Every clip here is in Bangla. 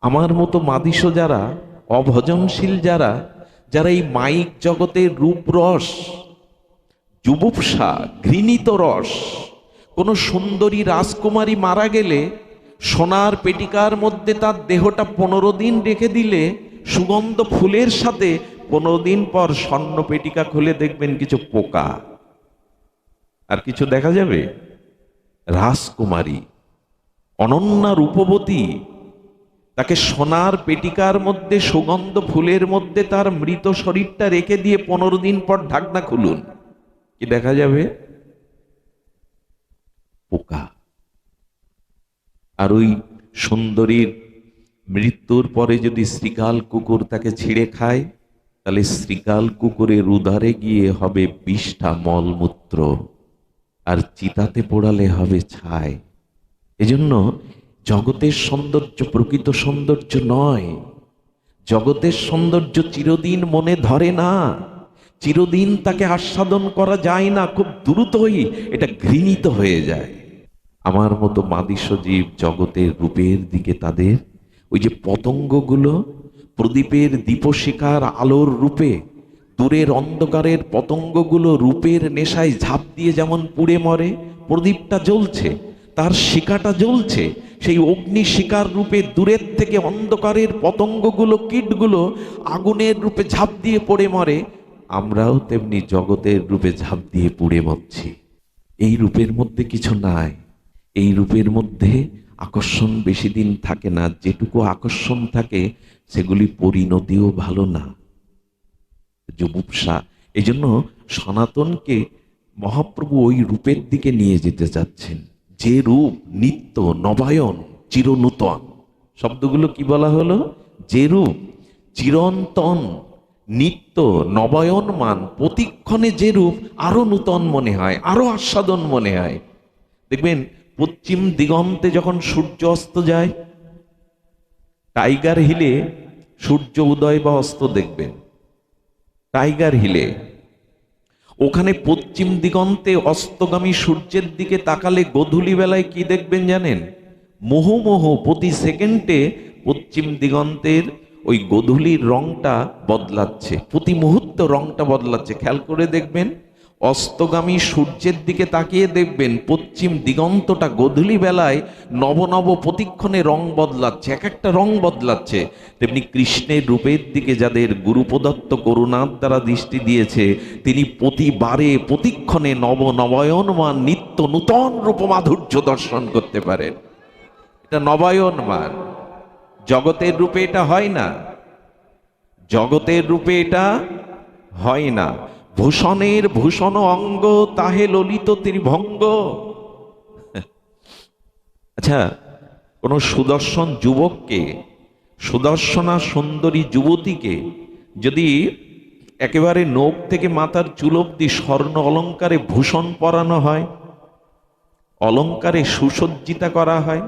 আমার মতো মাদিস যারা, অভজনশীল যারা যারা এই মাইক জগতের রূপরস যুবুপসা ঘৃণিত রস, কোনো সুন্দরী রাজকুমারী মারা গেলে, সোনার পেটিকার মধ্যে তার দেহটা পনেরো দিন রেখে দিলে, সুগন্ধ ফুলের সাথে পনেরো দিন পর স্বর্ণ পেটিকা খুলে দেখবেন কিছু পোকা। আর কিছু দেখা যাবে? রাজকুমারী, অনন্যা রূপবতী তাকে সোনার পেটিকার মধ্যে, সুগন্ধ ফুলের মধ্যে তার মৃত শরীরটা রেখে দিয়ে পনেরো দিন পর ঢাকনা খুলুন। কি দেখা যাবে? পোকা। আর ওই সুন্দরীর মৃত্যুর পরে যদি শ্রীকাল কুকুর তাকে ছিঁড়ে খায়, তাহলে শ্রীকাল কুকুরের উদারে গিয়ে হবে বিষ্ঠা মলমূত্র, আর চিতাতে পোড়ালে হবে ছায় এজন্য জগতের সৌন্দর্য প্রকৃত সৌন্দর্য নয়। জগতের সৌন্দর্য চিরদিন মনে ধরে না। চিরদিন তাকে আস্বাদন করা যায় না, খুব দ্রুতই এটা ঘৃণিত হয়ে যায়। আমার মতো মাদিস জীব জগতের রূপের দিকে তাদের, ওই যে পতঙ্গগুলো প্রদীপের দীপশিখার আলোর রূপে, দূরের অন্ধকারের পতঙ্গগুলো রূপের নেশায় ঝাঁপ দিয়ে যেমন পুড়ে মরে, প্রদীপটা জ্বলছে, তার শিকাটা জ্বলছে সেই অগ্নি শিকার রূপে দূরের থেকে অন্ধকারের পতঙ্গগুলো, কীটগুলো আগুনের রূপে ঝাঁপ দিয়ে পড়ে মরে, আমরাও তেমনি জগতের রূপে ঝাঁপ দিয়ে পুড়ে মরছি। এই রূপের মধ্যে কিছু নাই। এই রূপের মধ্যে আকর্ষণ বেশি দিন থাকে না। যেটুকু আকর্ষণ থাকে, সেগুলি পরিণতিও ভালো না। যুবুপসা এই জন্য সনাতনকে মহাপ্রভু ওই রূপের দিকে নিয়ে যেতে চাচ্ছেন। যে রূপ নিত্য, নবায়ন, চিরনূতন। শব্দগুলো কি বলা হলো? যে রূপ চিরন্তন, নিত্য, নবায়নমান, প্রতিক্ষণে যে রূপ আরও নূতন মনে হয়, আরও আস্বাদন মনে হয়। দেখবেন, পশ্চিম দিগন্তে যখন সূর্য অস্ত যায়, টাইগার হিলে সূর্য উদয় বা অস্ত দেখবেন। টাইগার হিলে ওখানে পশ্চিম দিগন্তে অস্তগামী সূর্যের দিকে তাকালে গধূলি বেলায় কি দেখবেন জানেন? মোহমোহ প্রতি সেকেন্ডে পশ্চিম দিগন্তের ওই গধূলির রংটা বদলাচ্ছে। প্রতি মুহূর্ত রংটা বদলাচ্ছে। খেয়াল করে দেখবেন অস্তগামী সূর্যের দিকে তাকিয়ে দেখবেন পশ্চিম দিগন্তটা গধূলি বেলায় নব নব প্রতিক্ষণে রং বদলাচ্ছে, এক একটা রং বদলাচ্ছে। তেমনি কৃষ্ণের রূপের দিকে যাদের গুরুপ্রদত্ত করুণার দ্বারা দৃষ্টি দিয়েছে, তিনি প্রতিবারে প্রতিক্ষণে নব নবায়নমান নিত্য নূতন রূপমাধুর্য দর্শন করতে পারেন। এটা নবায়নমান। জগতের রূপে এটা হয় না। জগতের রূপে এটা হয় না। ভূষণের ভূষণ অঙ্গ, তাহে ললিত ত্রিভঙ্গ। আচ্ছা কোন সুদর্শন যুবককে, সুদর্শনা সুন্দরী যুবতীকে যদি একেবারে নোখ থেকে মাথার চুল অব্দি স্বর্ণ অলঙ্কারে ভূষণ পরানো হয়, অলঙ্কারে সুসজ্জিতা করা হয়,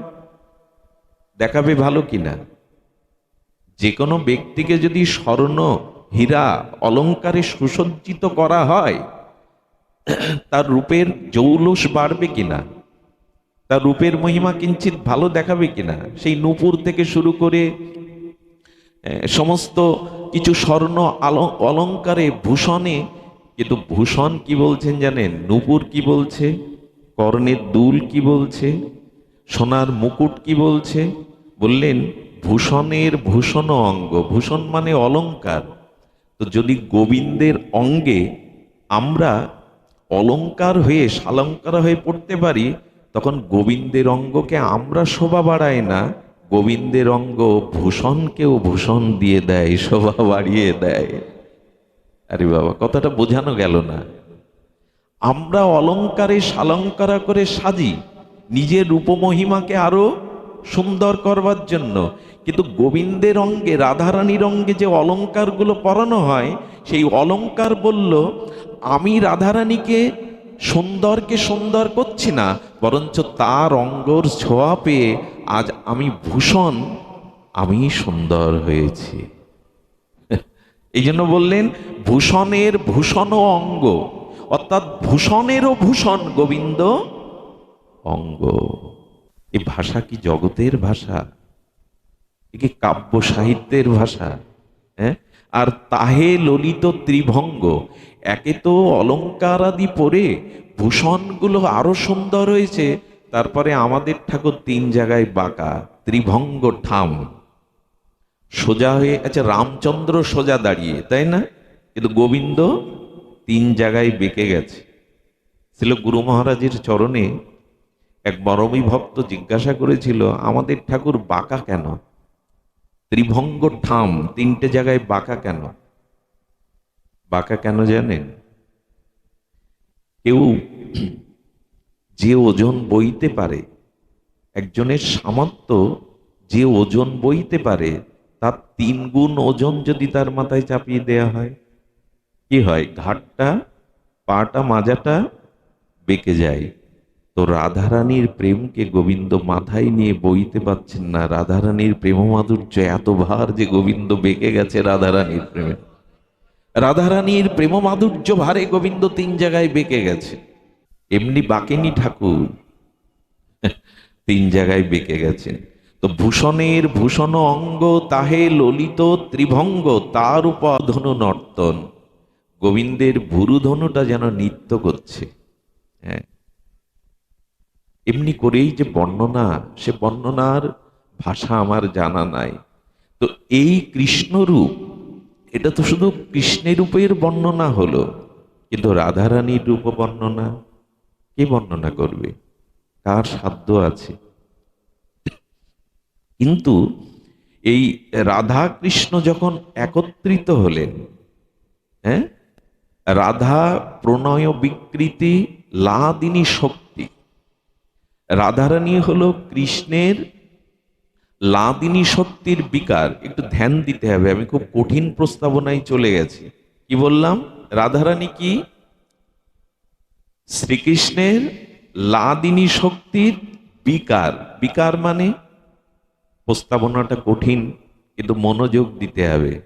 দেখাবে ভালো কিনা? যে কোনো ব্যক্তিকে যদি স্বর্ণ হীরা অলঙ্কারে সুসজ্জিত করা হয়, তার রূপের জৌলুস বাড়বে কিনা? তার রূপের মহিমা কিঞ্চিত ভালো দেখাবে কিনা? সেই নূপুর থেকে শুরু করে সমস্ত কিছু স্বর্ণ অলঙ্কারে ভূষণে, কিন্তু ভূষণ কি বলছেন জানেন? নূপুর কি বলছে? কর্ণের দুল কি বলছে? সোনার মুকুট কি বলছে? বললেন, ভূষণের ভূষণ অঙ্গ, ভূষণ মানে অলংকার তো যদি গোবিন্দের অঙ্গে আমরা অলঙ্কার হয়ে, সালঙ্কার হয়ে পড়তে পারি, তখন গোবিন্দের অঙ্গকে আমরা শোভা বাড়াই না। গোবিন্দের অঙ্গ ভূষণকেও ভূষণ দিয়ে দেয়, শোভা বাড়িয়ে দেয়। আরে বাবা, কথাটা বোঝানো গেল না। আমরা অলঙ্কারে সালঙ্কারা করে সাজি, নিজের রূপমহিমাকে আরও সুন্দর করবার জন্য। কিন্তু গোবিন্দের অঙ্গে, রাধারানীর অঙ্গে যে অলংকারগুলো পরানো হয়, সেই অলঙ্কার বলল, আমি রাধারানীকে সুন্দরকে সুন্দর করছি না, বরঞ্চ তার অঙ্গর ছোঁয়া পেয়ে আজ আমি ভূষণ, আমি সুন্দর হয়েছি। এই জন্য বললেন, ভূষণের ভূষণ অঙ্গ, অর্থাৎ ভূষণেরও ভূষণ গোবিন্দ অঙ্গ। এই ভাষা কি জগতের ভাষা? এ কি কাব্য সাহিত্যের ভাষা? হ্যাঁ? আর তাহে ললিত ত্রিভঙ্গ, একে তো অলঙ্কার আদি পরে ভূষণগুলো আরও সুন্দর হয়েছে। তারপরে আমাদের ঠাকুর তিন জায়গায় বাঁকা, ত্রিভঙ্গ ঠাম। সোজা হয়ে আচ্ছা রামচন্দ্র সোজা দাঁড়িয়ে, তাই না? কিন্তু গোবিন্দ তিন জায়গায় বেঁকে গেছে। ছিল গুরু মহারাজের চরণে এক বরমী ভক্ত জিজ্ঞাসা করেছিল, আমাদের ঠাকুর বাঁকা কেন? ত্রিভঙ্গ ঠাম, তিনটে জায়গায় বাঁকা কেন? বাঁকা কেন জানেন? কেউ যে ওজন বইতে পারে, একজনের সামর্থ্য যে ওজন বইতে পারে, তার তিন গুণ ওজন যদি তার মাথায় চাপিয়ে দেয়া হয়, কি হয়? ঘাটটা, পাটা, মাজাটা বেঁকে যায়। তো রাধারানীর প্রেমকে গোবিন্দ মাথায় নিয়ে বইতে পাচ্ছেন না। রাধারানীর প্রেম মাধুর্য এত ভার যে গোবিন্দ বেঁকে গেছে রাধারানীর প্রেমে। রাধারানীর প্রেম মাধুর্য ভারে গোবিন্দ তিন জায়গায় বেঁকে গেছে। এমনি বাকেনি ঠাকুর তিন জায়গায় বেঁকে গেছেন তো ভূষণের ভূষণ অঙ্গ তাহে ললিত ত্রিভঙ্গ, তার উপর ধনু নর্তন। গোবিন্দের ভুরুধনুটা যেন নৃত্য করছে। হ্যাঁ এমনি করেই যে বর্ণনা, সে বর্ণনার ভাষা আমার জানা নাই। তো এই কৃষ্ণরূপ, এটা তো শুধু কৃষ্ণের রূপের বর্ণনা হলো, কিন্তু রাধারানীর রূপ বর্ণনা, কে বর্ণনা করবে? কার সাধ্য আছে? কিন্তু এই রাধা কৃষ্ণ যখন একত্রিত হলেন হ্যাঁ? রাধা প্রণয় বিকৃতি, লাদিনী শক্তি রাধারানী হলো কৃষ্ণের লাদিনী শক্তির বিকার। একটু ধ্যান দিতে হবে, আমি খুব কঠিন প্রস্তাবনায় চলে গেছি। কি বললাম? রাধারানী কি? শ্রীকৃষ্ণের লাদিনী শক্তির বিকার। বিকার মানে? প্রস্তাবনাটা কঠিন, কিন্তু মনোযোগ দিতে হবে।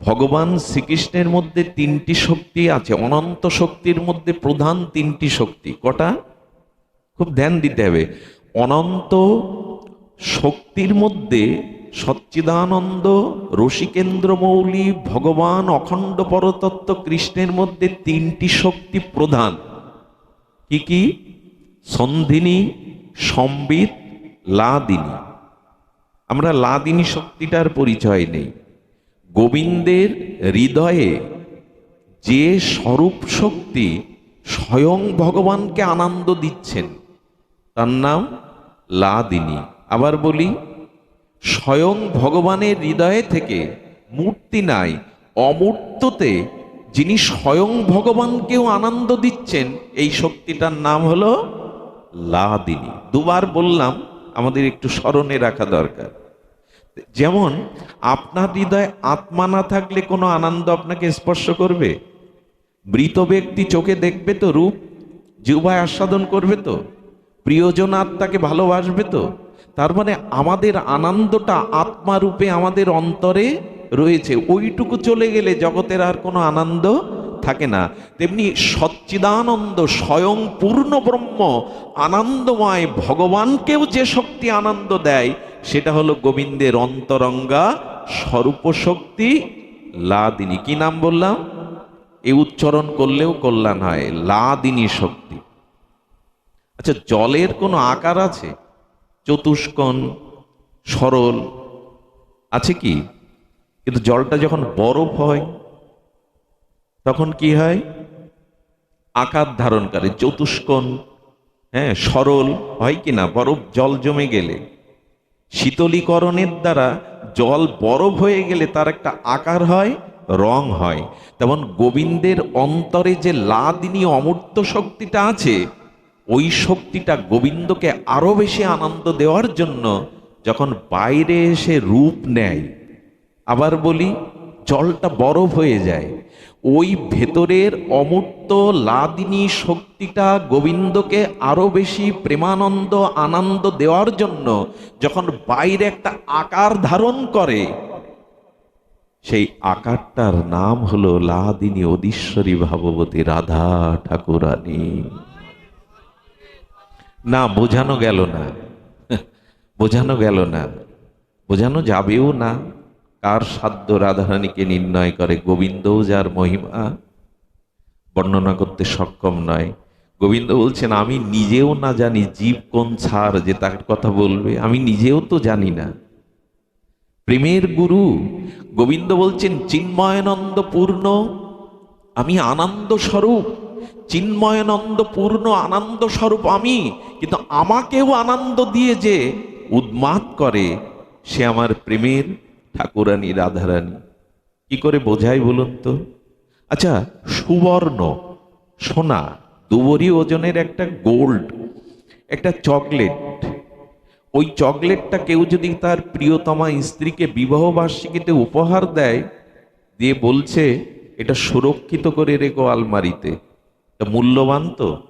ভগবান শ্রীকৃষ্ণের মধ্যে তিনটি শক্তি আছে, অনন্ত শক্তির মধ্যে প্রধান তিনটি শক্তি। কটা? খুব ধ্যান দিতে হবে। অনন্ত শক্তির মধ্যে সচ্চিদানন্দ রসিকেন্দ্র মৌলি ভগবান অখণ্ড পরতত্ত্ব কৃষ্ণের মধ্যে তিনটি শক্তি প্রধান। কি কি? সন্ধিনী, সম্বিত, লাদিনী। আমরা লাদিনী শক্তিটার পরিচয় নেই। গোবিন্দের হৃদয়ে যে স্বরূপ শক্তি স্বয়ং ভগবানকে আনন্দ দিচ্ছেন তার নাম লাদিনী। আবার বলি, স্বয়ং ভগবানের হৃদয়ে থেকে মূর্তি নাই, অমূর্ততে যিনি স্বয়ং ভগবানকেও আনন্দ দিচ্ছেন, এই শক্তিটার নাম হলো লাদিনী। দুবার বললাম, আমাদের একটু স্মরণে রাখা দরকার। যেমন, আপনার হৃদয়ে আত্মা না থাকলে কোনো আনন্দ আপনাকে স্পর্শ করবে? মৃত ব্যক্তি চোখে দেখবে তো রূপ জিহ্বায় আস্বাদন করবে তো? প্রিয়জন আত্মাকে ভালোবাসবে তো? তার মানে আমাদের আনন্দটা আত্মারূপে আমাদের অন্তরে রয়েছে। ওইটুকু চলে গেলে জগতের আর কোনো আনন্দ থাকে না। তেমনি সচ্চিদানন্দ, স্বয়ং পূর্ণ ব্রহ্ম, আনন্দময় ভগবানকেও যে শক্তি আনন্দ দেয়, সেটা হলো গোবিন্দের অন্তরঙ্গা স্বরূপ শক্তি লাদিনী। কি নাম বললাম? এই উচ্চারণ করলেও কল্যাণ হয়, লাদিনী শক্তি। আচ্ছা জলের কোনো আকার আছে? চতুষ্কোণ, সরল, আছে কি? কিন্তু জলটা যখন বরফ হয়, তখন কি হয়? আকার ধারণ করে চতুষ্কোণ হ্যাঁ সরল হয় কি না? বরফ জল জমে গেলে। শীতলীকরণের দ্বারা জল বরফ হয়ে গেলে তার একটা আকার হয়, রং হয়। তেমন গোবিন্দের অন্তরে যে লাদিনী অমূর্ত শক্তিটা আছে ওই শক্তিটা গোবিন্দকে আরও বেশি আনন্দ দেওয়ার জন্য যখন বাইরে এসে রূপ নেয়, আবার বলি জলটা বরফ হয়ে যায়, ওই ভেতরের অমূর্ত লাদিনী শক্তিটা গোবিন্দকে আরও বেশি প্রেমানন্দ, আনন্দ দেওয়ার জন্য যখন বাইরে একটা আকার ধারণ করে, সেই আকারটার নাম হলো লাদিনী অধীশ্বরী ভাগবতী রাধা ঠাকুরানী। না, বোঝানো গেল না। বোঝানো গেল না। বোঝানো যাবেও না। কার সাধ্য রাধারানীকে নির্ণয় করে গোবিন্দও যার মহিমা? বর্ণনা করতে সক্ষম নয়। গোবিন্দ বলছেন, আমি নিজেও না জানি জীব কোন ছাড় যে তার কথা বলবে। আমি নিজেও তো জানি না। প্রেমের গুরু, গোবিন্দ বলছেন, চিন্ময়ানন্দ পূর্ণ। আমি আনন্দ স্বরূপ। চিন্ময়ানন্দ পূর্ণ আনন্দ স্বরূপ আমি, কিন্তু আমাকেও আনন্দ দিয়ে যে উন্মাদ করে, সে আমার প্রেমের ঠাকুরানী, রাধারানী। কি করে বোঝাই বলুন তো? আচ্ছা সুবর্ণ, সোনা, দুবরি ওজনের একটা গোল্ড, একটা চকলেট। ওই চকলেটটা কেউ যদি তার প্রিয়তমা স্ত্রীকে বিবাহ বার্ষিকীতে উপহার দেয়, দিয়ে বলছে, এটা সুরক্ষিত করে রেখো আলমারিতে। মূল্যবান তো?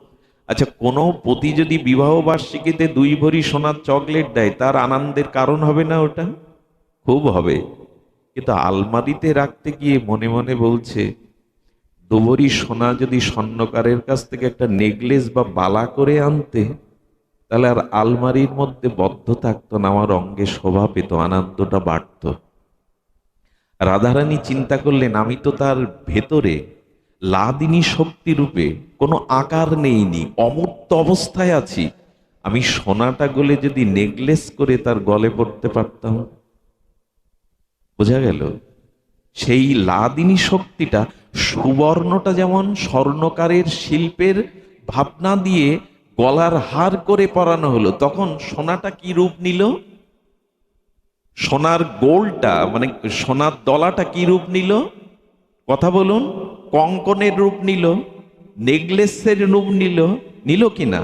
আচ্ছা কোনো পতি যদি বিবাহ বার্ষিকীতে দুই ভরি সোনার চকলেট দেয়, তার আনন্দের কারণ হবে না ওটা? খুব হবে। কিন্তু আলমারিতে রাখতে গিয়ে মনে মনে বলছে দুবরি সোনা যদি স্বর্ণকারের কাছ থেকে একটা নেকলেস বা বালা করে আনতে, তাহলে আর আলমারির মধ্যে বদ্ধ থাকতো না, আমার অঙ্গে শোভা পেত, আনন্দটা বাড়ত। রাধারানী চিন্তা করলেন, আমি তো তার ভেতরে লাদিনী শক্তি রূপে কোনো আকার নেইনি, অমূর্ত অবস্থায় আছি। আমি সোনাটা গলে যদি নেকলেস করে তার গলে পড়তে পারতাম। বোঝা গেল? সেই লাদিনী শক্তিটা সুবর্ণটা যেমন স্বর্ণকারের শিল্পের ভাবনা দিয়ে গলার হার করে পরানো হলো, তখন সোনাটা কি রূপ নিল? সোনার গোলটা মানে সোনার দলাটা কি রূপ নিল? কথা বলুন। কঙ্কনের রূপ নিল, নেকলেসের রূপ নিল নিল কিনা?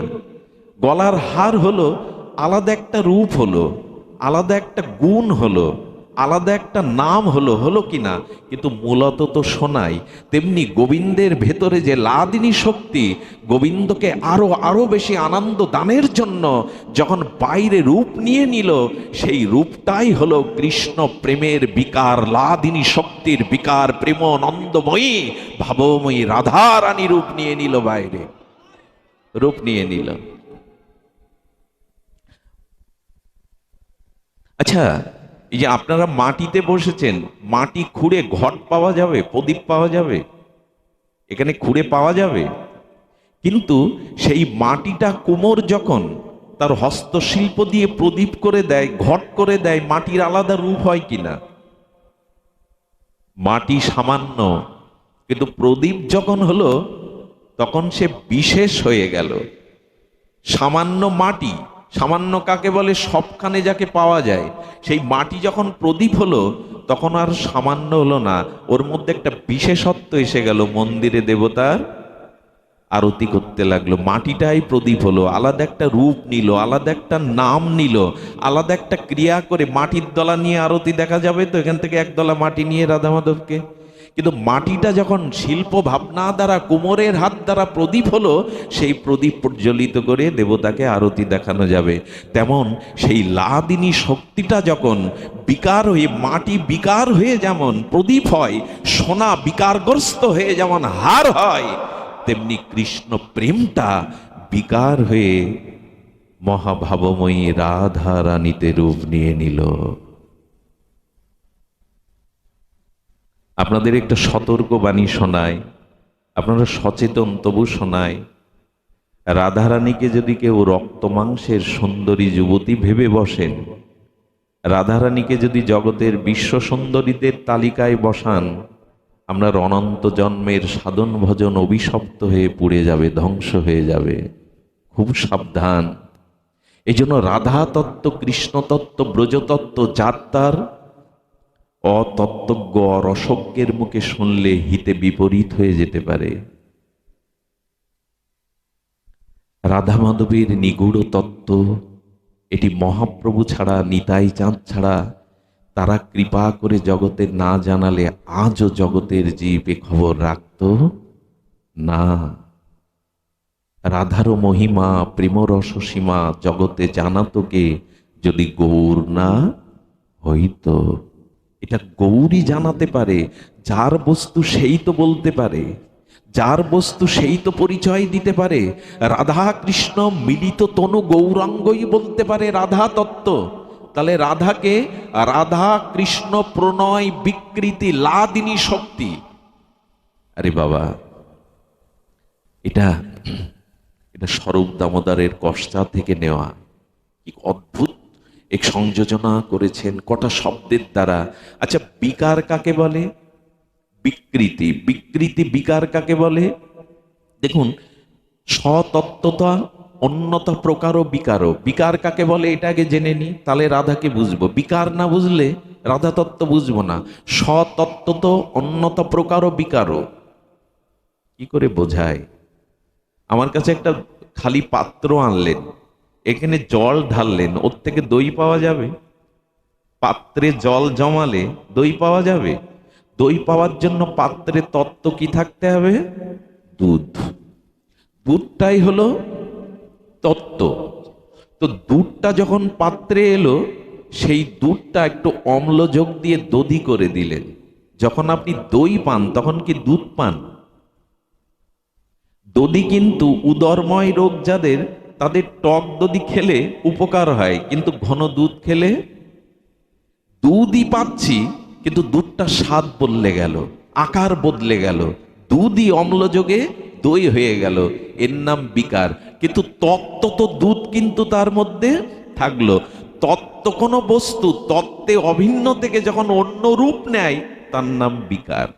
গলার হার হলো আলাদা একটা রূপ হলো, আলাদা একটা গুণ হলো। আলাদা একটা নাম হলো হলো কিনা? কিন্তু মূলত তো শোনাই, তেমনি গোবিন্দের ভেতরে যে লাদিনী শক্তি, গোবিন্দকে আরও আরও বেশি আনন্দ দানের জন্য যখন বাইরে রূপ নিয়ে নিল, সেই রূপটাই হলো কৃষ্ণ প্রেমের বিকার, লাদিনী শক্তির বিকার প্রেম নন্দময়ী ভাবময়ী রাধারানী রূপ নিয়ে নিল বাইরে। রূপ নিয়ে নিল। আচ্ছা এই যে আপনারা মাটিতে বসেছেন, মাটি খুঁড়ে ঘট পাওয়া যাবে, প্রদীপ পাওয়া যাবে? এখানে খুঁড়ে পাওয়া যাবে? কিন্তু সেই মাটিটা কুমোর যখন তার হস্তশিল্প দিয়ে প্রদীপ করে দেয়, ঘট করে দেয়, মাটির আলাদা রূপ হয় কিনা? মাটি সামান্য, কিন্তু প্রদীপ যখন হলো, তখন সে বিশেষ হয়ে গেল। সামান্য মাটি সামান্য কাকে বলে সবখানে যাকে পাওয়া যায়, সেই মাটি যখন প্রদীপ হলো, তখন আর সামান্য হলো না। ওর মধ্যে একটা বিশেষত্ব এসে গেল মন্দিরে দেবতার। আরতি করতে লাগল। মাটিটাই প্রদীপ হলো। আলাদা একটা রূপ নিল, আলাদা একটা নাম নিল, আলাদা একটা ক্রিয়া করে মাটির দলা নিয়ে আরতি দেখা যাবে তো? এখান থেকে এক দলা মাটি নিয়ে রাধা মাধবকে কিন্তু মাটিটা যখন শিল্প ভাবনা দ্বারা, কুমোরের হাত দ্বারা প্রদীপ হলো, সেই প্রদীপ প্রজ্বলিত করে দেবতাকে আরতি দেখানো যাবে। তেমন সেই লাদিনী শক্তিটা যখন বিকার হয়ে, মাটি বিকার হয়ে যেমন প্রদীপ হয়, সোনা বিকারগ্রস্ত হয়ে যেমন হার হয়, তেমনি কৃষ্ণ প্রেমটা বিকার হয়ে মহাভাবময়ী রাধা রানীতে রূপ নিয়ে নিল। আপনাদের একটা সতর্ক বাণী শোনায় আপনারা সচেতন তবু শোনায় রাধারানীকে যদি কেউ রক্ত মাংসের সুন্দরী যুবতী ভেবে বসেন, রাধারানীকে যদি জগতের বিশ্ব সুন্দরীদের তালিকায় বসান, আমরা অনন্ত জন্মের সাধন ভজন অভিশপ্ত হয়ে পুড়ে যাবে, ধ্বংস হয়ে যাবে। খুব সাবধান। এই জন্য রাধাতত্ত্ব, কৃষ্ণতত্ত্ব, ব্রজতত্ত্ব যাত্রার অতত্ত্বজ্ঞ রসজ্ঞের মুখে শুনলে হিতে বিপরীত হয়ে যেতে পারে। রাধা মাধবীর নিগুড় তত্ত্ব, এটি মহাপ্রভু ছাড়া, নিতাই চাঁদ ছাড়া, তারা কৃপা করে জগতে না জানালে আজও জগতের জীব এ খবর রাখত? না। রাধারও মহিমা, প্রেমরস সীমা জগতে জানাতোকে যদি গৌর না হইতো। এটা গৌরী জানাতে পারে, যার বস্তু সেই তো বলতে পারে, যার বস্তু সেই তো পরিচয় দিতে পারে রাধা কৃষ্ণ মিলিত তনু গৌরাঙ্গই বলতে পারে রাধা তত্ত্ব। তাহলে রাধাকে রাধা কৃষ্ণ প্রণয় বিকৃতি লাদিনী শক্তি। আরে বাবা, এটা এটা স্বরূপ দামোদারের কষ্টা থেকে নেওয়া। কি অদ্ভুত এক সংযোজনা করেছেন কটা শব্দের দ্বারা। আচ্ছা বিকার কাকে বলে? বিকৃতি। বিকৃতি বিকার কাকে বলে? দেখুন সতত্ত্বতা অন্যতা প্রকারও বিকারও। বিকার কাকে বলে? এটা আগে জেনে নি তাহলে রাধাকে বুঝব। বিকার না বুঝলে রাধা তত্ত্ব বুঝব না। সতত্ত্ব তো অন্যতা প্রকারও বিকারও। কি করে বোঝায়? আমার কাছে একটা খালি পাত্র আনলেন। এখানে জল ঢাললেন, ওর থেকে দই পাওয়া যাবে? পাত্রে জল জমালে দই পাওয়া যাবে? দই পাওয়ার জন্য পাত্রে তত্ত্ব কি থাকতে হবে? দুধ। দুধটাই হলো তত্ত্ব। তো দুধটা যখন পাত্রে এলো, সেই দুধটা একটু অম্ল যোগ দিয়ে দধি করে দিলেন। যখন আপনি দই পান, তখন কি দুধ পান? দধি কিন্তু উদরময় রোগ যাদের তাদের টক দধি খেলে উপকার হয়, কিন্তু ঘন দুধ খেলে দুধই পাচ্ছি, কিন্তু দুধটা স্বাদ বদলে গেল, আকার বদলে গেল, দুধই অম্লযোগে দই হয়ে গেল, এর নাম বিকার। কিন্তু তত্ত্ব তো দুধ কিন্তু তার মধ্যে থাকল। তত্ত্ব কোনো বস্তু তত্ত্বে অভিন্ন থেকে যখন অন্য রূপ নেয়, তার নাম বিকার।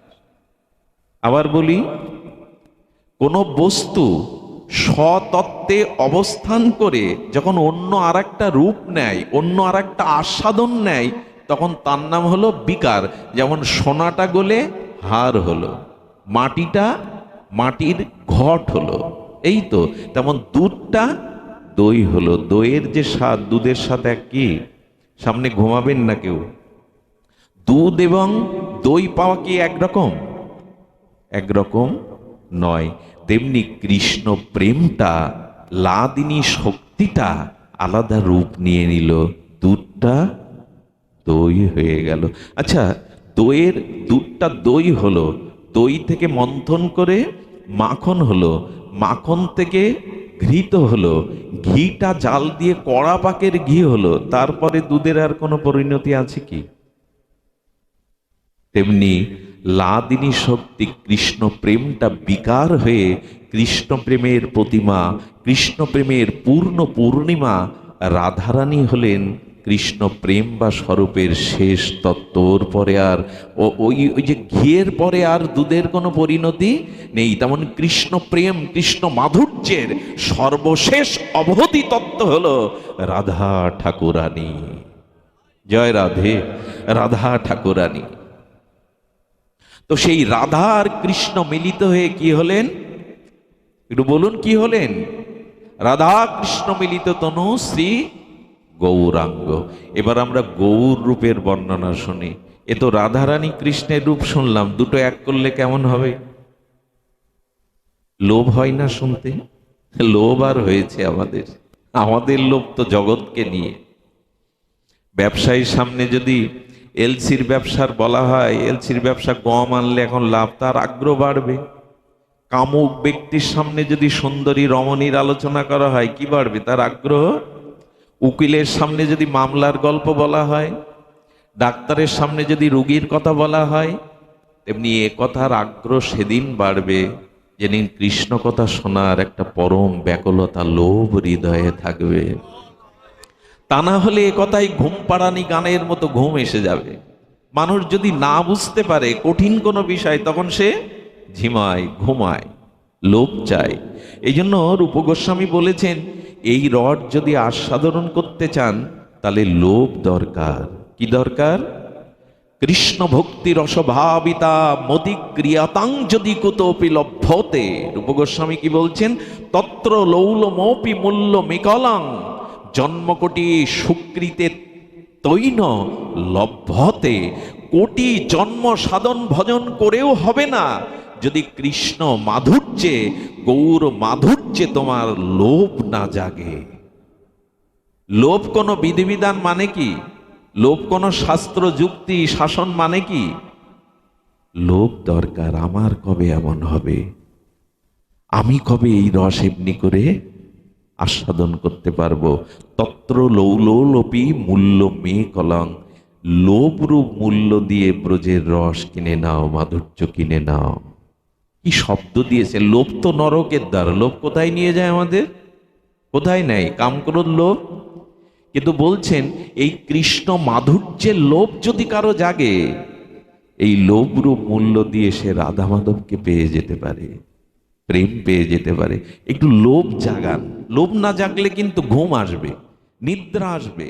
আবার বলি, কোনো বস্তু স্বতত্ত্বে অবস্থান করে যখন অন্য আর রূপ নেয়, অন্য আর একটা আস্বাদন নেয়, তখন তার নাম হলো বিকার। যেমন সোনাটা গলে হার হলো, মাটিটা মাটির ঘট হলো, এই তো। তেমন দুধটা দই হলো। দইয়ের যে স্বাদ, দুধের সাথে কি সামনে ঘুমাবেন না কেউ। দুধ এবং দই পাওয়া কি একরকম? একরকম নয়। তেমনি কৃষ্ণ প্রেমটা, লাদিনী শক্তিটা আলাদা রূপ নিয়ে নিল। দুধটা দই হয়ে গেল। আচ্ছা দইয়ের দুধটা দই হলো, দই থেকে মন্থন করে মাখন হলো, মাখন থেকে ঘৃত হলো, ঘিটা জাল দিয়ে কড়া পাকের ঘি হলো, তারপরে দুধের আর কোনো পরিণতি আছে কি? তেমনি লাদিনী শক্তি কৃষ্ণ প্রেমটা বিকার হয়ে কৃষ্ণ প্রেমের প্রতিমা, কৃষ্ণ প্রেমের পূর্ণ পূর্ণিমা, রাধারানী হলেন কৃষ্ণ প্রেম বা স্বরূপের শেষ তত্ত্বর পরে আর ও ওই ওই যে ঘিয়ের পরে আর দুধের কোনো পরিণতি নেই। তেমন কৃষ্ণ প্রেম, কৃষ্ণ মাধুর্যের সর্বশেষ অবধি তত্ত্ব হলো রাধা ঠাকুরানী। জয় রাধে, রাধা ঠাকুরানী। তো সেই রাধা আর কৃষ্ণ মিলিত হয়ে কি হলেন? একটু বলুন, কি হলেন? রাধা কৃষ্ণ মিলিত তনু শ্রী গৌরাঙ্গ। এবার আমরা গৌর রূপের বর্ণনা শুনি। এ তো রাধারানী কৃষ্ণের রূপ শুনলাম, দুটো এক করলে কেমন হবে? লোভ হয় না শুনতে? লোভ আর হয়েছে আমাদের। আমাদের লোভ তো জগৎকে নিয়ে। ব্যবসায়ীর সামনে যদি এলসির ব্যবসার বলা হয়, এলসির ব্যবসা কম আনলে এখন লাভ তার আগ্রহ বাড়বে। কামুক ব্যক্তির সামনে যদি সুন্দরী রমণীর আলোচনা করা হয়, কি বাড়বে তার আগ্রহ? উকিলের সামনে যদি মামলার গল্প বলা হয়, ডাক্তারের সামনে যদি রুগীর কথা বলা হয়, তেমনি এ কথার আগ্রহ সেদিন বাড়বে। যেদিন কৃষ্ণ কথা শোনার একটা পরম ব্যাকুলতা লোভ হৃদয়ে থাকবে। তা না হলে এ কথাই ঘুম পাড়ানি গানের মতো ঘুম এসে যাবে। মানুষ যদি না বুঝতে পারে কঠিন কোনো বিষয়, তখন সে ঝিমায়, ঘুমায়, লোভ চায়। এই জন্য রূপ গোস্বামী বলেছেন, এই রড যদি আস্বাদন করতে চান, তাহলে লোভ দরকার। কি দরকার? কৃষ্ণ ভক্তি রসভাবিতা মতি ক্রিয়াতাং যদি কুতপি লভ্যতে। রূপ গোস্বামী কি বলছেন? তত্র লৌলমপি মূল্য মিকলাং। জন্মকোটি সুকৃতে তৈন লভ্যতে কোটি জন্ম সাধন ভজন করেও হবে না। যদি কৃষ্ণ মাধুর্যে, গৌর মাধুর্যে তোমার লোভ না জাগে। লোভ কোনো বিধিবিধান মানে কি? লোভ কোনো শাস্ত্র, যুক্তি, শাসন মানে কি? লোভ দরকার আমার কবে এমন হবে? আমি কবে এই রস এমনি করে আস্বাদন করতে পারব। তত্র লৌলোপি মূল্য মে কলং। লোভ রূপ মূল্য দিয়ে ব্রজের রস কিনে নাও, মাধুর্য কিনে নাও। কি শব্দ দিয়েছে? লোভ তো নরকের দ্বার। লোভ কোথায় নিয়ে যায় আমাদের? কোথায় নেয়? কাম করুন লোভ। কিন্তু বলছেন, এই কৃষ্ণ মাধুর্যের লোভ যদি কারও জাগে, এই লোভ রূপ মূল্য দিয়ে সে রাধা মাধবকে পেয়ে যেতে পারে। প্রেম পেয়ে যেতে পারে। একটু লোভ জাগান। লোভ না জাগলে কিন্তু ঘুম আসবে, নিদ্রা আসবে।